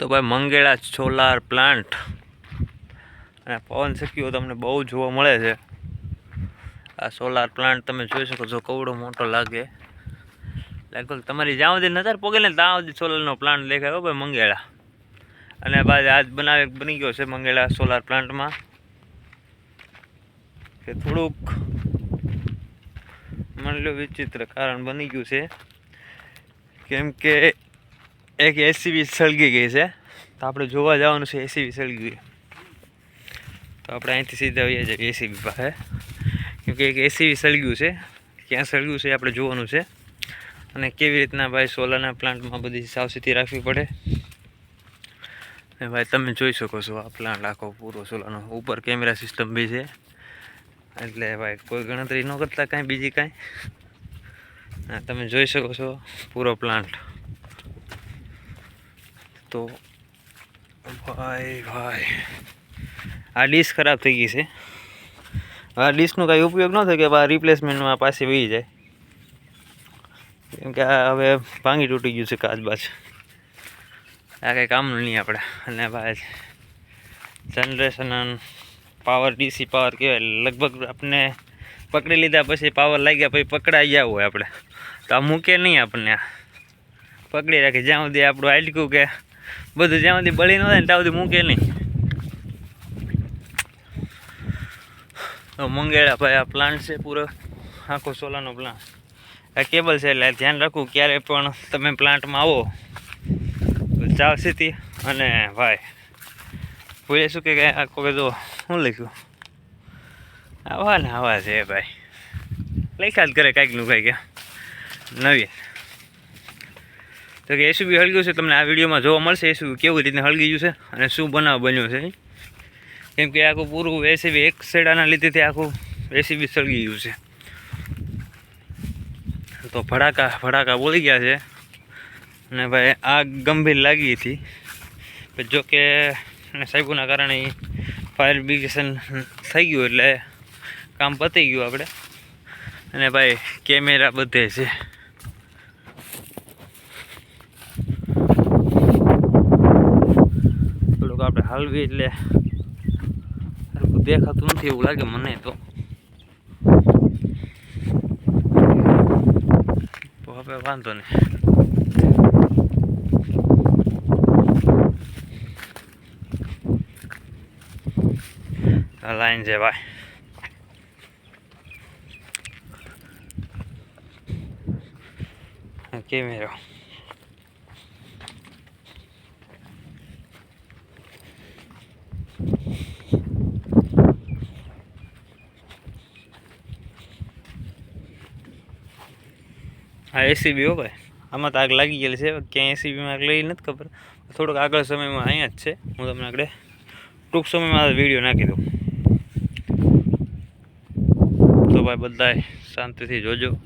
તો ભાઈ મંગેળા solar plant. અને પવન શક્યો તમને બહુ જોવા મળે છે. આ સોલાર પ્લાન્ટ તમે જોઈ શકો છો કવડો મોટો લાગે. લગભગ તમારી જ્યાં સુધી નજર પોગે ને ત્યાં સુધી સોલારનો પ્લાન્ટ દેખાયો ભાઈ મંગેળા. અને બાદ આજ બનાવે બની ગયો છે મંગેળા સોલાર પ્લાન્ટમાં. કે થોડુંક માની લો વિચિત્ર કારણ બની ગયું છે. કેમ કે એક એસીબી સળગી ગઈ છે. તો આપણે જોવા જવાનું છે એસીબી સળગી તો આપણે અહીંથી સીધા આવીએ છીએ એસીબી પાસે. કેમકે એક એસીબી સળગ્યું છે. ક્યાં સળગ્યું છે આપણે જોવાનું છે. અને કેવી રીતના ભાઈ સોલારના પ્લાન્ટમાં બધી સાવચેતી રાખવી પડે. અને ભાઈ તમે જોઈ શકો છો આ પ્લાન્ટ આખો પૂરો સોલાનો. ઉપર કેમેરા સિસ્ટમ બી છે. એટલે ભાઈ કોઈ ગણતરી ન કરતા કાંઈ બીજી કાંઈ. તમે જોઈ શકો છો પૂરો પ્લાન્ટ. તો ભાઈ ભાઈ. આ ડીશ ખરાબ થઈ ગઈ છે. આ ડીશનો કાંઈ ઉપયોગ ન થાય કે આ રિપ્લેસમેન્ટમાં પાસે વહી જાય. કેમ કે આ હવે ભાંગી તૂટી ગયું છે કાચબાજ આ કંઈ કામનું નહીં આપણે અને ભાઈ જનરેશન પાવર ડીસી પાવર કહેવાય. લગભગ આપણે પકડી લીધા પછી પાવર લાગ્યા પછી પકડાઈ ગયા હોય આપણે તો આ મૂકે નહીં આપણને પકડી રાખે. જ્યાં સુધી આપણું આટકું કે બધું જ્યાં સુધી બળી ન થાય ને ત્યાં સુધી મૂકે નહીં. તો મંગેળા ભાઈ, આ પ્લાન્ટ છે પૂરો. આખો સોલાનો પ્લાન્ટ આ કેબલ છે એટલે ધ્યાન રાખવું ક્યારે પણ તમે પ્લાન્ટમાં આવો. ચાવ સીધી અને ભાઈ, ભૂલે શું કે કાંઈ આખો કે જો શું લખ્યું? આવા ને આવા છે ભાઈ. લખ્યા જ કરે કાંઈકનું કાંઈક નવીન. નવી તો કે એસયુવી હળગ્યું છે, તમને આ વિડીયોમાં જોવા મળશે. એસયુવી કેવી રીતે હળગી ગયું છે અને શું બનાવ બન્યો છે. કેમ કે આખું પૂરું એસીબી એક સેડાના લીધેથી આખું એસીબી સળગી ગયું છે. તો ભડાકા ભડાકા બોલી ગયા છે. અને ભાઈ આગ ગંભીર લાગી હતી. જો કે સાહેબોના કારણે ફાયર બ્રિગેશન થઈ ગયું એટલે કામ પતી ગયું આપણે. અને ભાઈ કેમેરા બધે છે થોડુંક આપણે હાલવી એટલે દેખાતું નથી એવું લાગે મને તો. હવે વાંધો નહીં. લાઈન છે ભાઈ. કેમેરો. હા એસીબી હો ભાઈ. આમાં તો આગ લાગી ગયેલી છે. ક્યાં એસીબીમાં આગ લઈ નથી ખબર. થોડોક આગળ સમયમાં અહીંયા જ છે. હું તમને આગળ ટૂંક સમયમાં વીડિયો નાખી દઉં. તો ભાઈ બધાએ શાંતિથી જોજો.